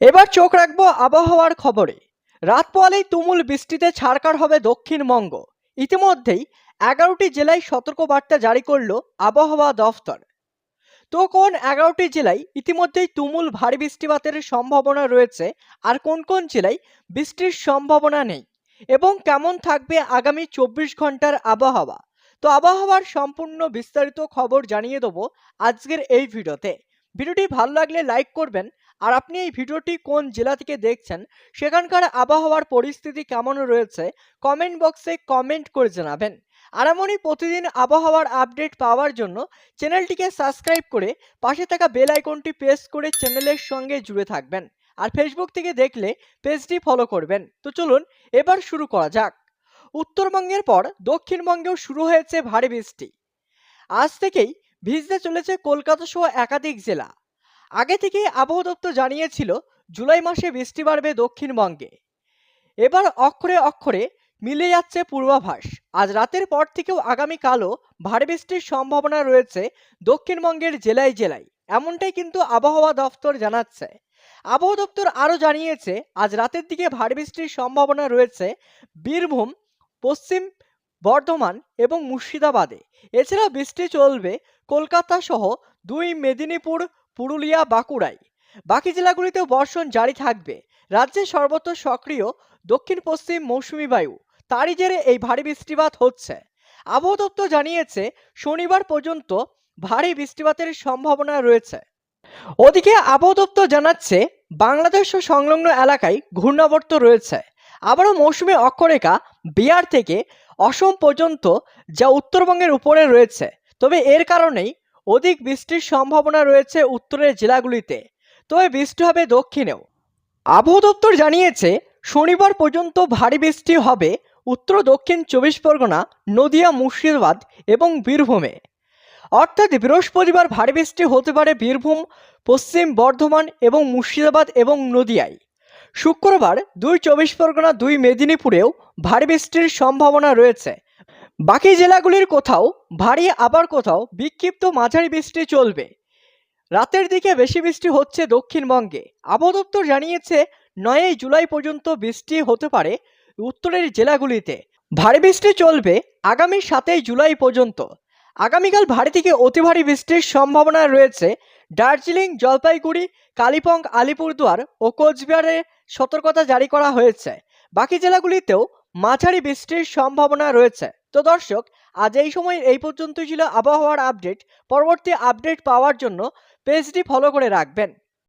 এবার চোখ রাখব আবহাওয়ার খবরে। রাত পোয়ালেই তুমুল বৃষ্টিতে ছাড়কার হবে দক্ষিণবঙ্গ ইতিমধ্যেই এগারোটি জেলায় সতর্কবার্তা জারি করল আবহাওয়া দফতর। তো কোন এগারোটি জেলায় ইতিমধ্যেই তুমুল ভারী বৃষ্টিপাতের সম্ভাবনা রয়েছে আর কোন কোন জেলায় বৃষ্টির সম্ভাবনা নেই? এবং কেমন থাকবে আগামী চব্বিশ ঘণ্টার আবহাওয়া? তো আবহাওয়ার সম্পূর্ণ বিস্তারিত খবর জানিয়ে দেবো আজকের এই ভিডিওতে। ভিডিওটি ভালো লাগলে লাইক করবেন আর আপনি এই ভিডিওটি কোন জেলা থেকে দেখছেন সেখানকার আবহাওয়ার পরিস্থিতি কেমন রয়েছে কমেন্ট বক্সে কমেন্ট করে জানাবেন। আর এমনই প্রতিদিন আবহাওয়ার আপডেট পাওয়ার জন্য চ্যানেলটিকে সাবস্ক্রাইব করে পাশে থাকা বেল আইকনটি প্রেস করে চ্যানেলের সঙ্গে জুড়ে থাকবেন। আর ফেসবুক থেকে দেখলে পেজটি ফলো করবেন। তো চলুন এবার শুরু করা যাক। উত্তরবঙ্গের পর দক্ষিণবঙ্গেও শুরু হয়েছে ভারী বৃষ্টি। আজ থেকেই ভিজতে চলেছে কলকাতা সহ একাধিক জেলা। আগে থেকেই আবহাওয়া দপ্তর জানিয়েছিল, জুলাই মাসে বৃষ্টি বাড়বে দক্ষিণবঙ্গে। এবার অক্ষরে অক্ষরে মিলে যাচ্ছে পূর্বাভাস। আজ রাতের পর থেকেও আগামীকালও ভারী বৃষ্টির সম্ভাবনা রয়েছে দক্ষিণবঙ্গের জেলায় জেলায়। এমনটাই কিন্তু আবহাওয়া দপ্তর জানাচ্ছে। আবহাওয়া দপ্তর আরও জানিয়েছে, আজ রাতের দিকে ভারী বৃষ্টির সম্ভাবনা রয়েছে বীরভূম, পশ্চিম বর্ধমান এবং মুর্শিদাবাদে। এছাড়া বৃষ্টি চলবে কলকাতা সহ দুই মেদিনীপুর পুরুলিয়া, বাঁকুড়ায়। বাকি জেলাগুলিতেও বর্ষণ জারি থাকবে। রাজ্যে সর্বত্র সক্রিয় দক্ষিণ পশ্চিম মৌসুমি বায়ু। তারই জেরে এই ভারী বৃষ্টিপাত হচ্ছে। আবহাওয়া দপ্তর জানিয়েছে, শনিবার পর্যন্ত ভারী বৃষ্টিপাতের সম্ভাবনা রয়েছে। ওদিকে আবহাওয়া দপ্তর জানাচ্ছে, বাংলাদেশ ও সংলগ্ন এলাকায় ঘূর্ণাবর্ত রয়েছে। আবারও মৌসুমী অক্ষরেখা বিহার থেকে অসম পর্যন্ত যা উত্তরবঙ্গের উপরে রয়েছে। তবে এর কারণেই অধিক বৃষ্টির সম্ভাবনা রয়েছে উত্তরের জেলাগুলিতে। তবে বৃষ্টি হবে দক্ষিণেও। আবহাওয়া দপ্তর জানিয়েছে, শনিবার পর্যন্ত ভারী বৃষ্টি হবে উত্তর দক্ষিণ চব্বিশ পরগনা, নদিয়া, মুর্শিদাবাদ এবং বীরভূমে। অর্থাৎ বৃহস্পতিবার ভারী বৃষ্টি হতে পারে বীরভূম, পশ্চিম বর্ধমান এবং মুর্শিদাবাদ এবং নদিয়ায়। শুক্রবার দুই চব্বিশ পরগনা, দুই মেদিনীপুরেও ভারী বৃষ্টির সম্ভাবনা রয়েছে। বাকি জেলাগুলির কোথাও ভারী, আবার কোথাও বিক্ষিপ্ত মাঝারি বৃষ্টি চলবে। রাতের দিকে বেশি বৃষ্টি হচ্ছে দক্ষিণবঙ্গে। আবহাওয়া জানিয়েছে, নয়ই জুলাই পর্যন্ত বৃষ্টি হতে পারে উত্তরের জেলাগুলিতে। ভারী বৃষ্টি চলবে আগামী সাতই জুলাই পর্যন্ত। আগামীকাল ভারী থেকে অতি ভারী বৃষ্টির সম্ভাবনা রয়েছে দার্জিলিং, জলপাইগুড়ি, কালিম্পং, আলিপুরদুয়ার ও কোচবিহারে সতর্কতা জারি করা হয়েছে। বাকি জেলাগুলিতেও মাঝারি বৃষ্টির সম্ভাবনা রয়েছে। তো দর্শক, আজ এই সময় এই পর্যন্ত ছিল আবহাওয়ার আপডেট। পরবর্তী আপডেট পাওয়ার জন্য পেজটি ফলো করে রাখবেন।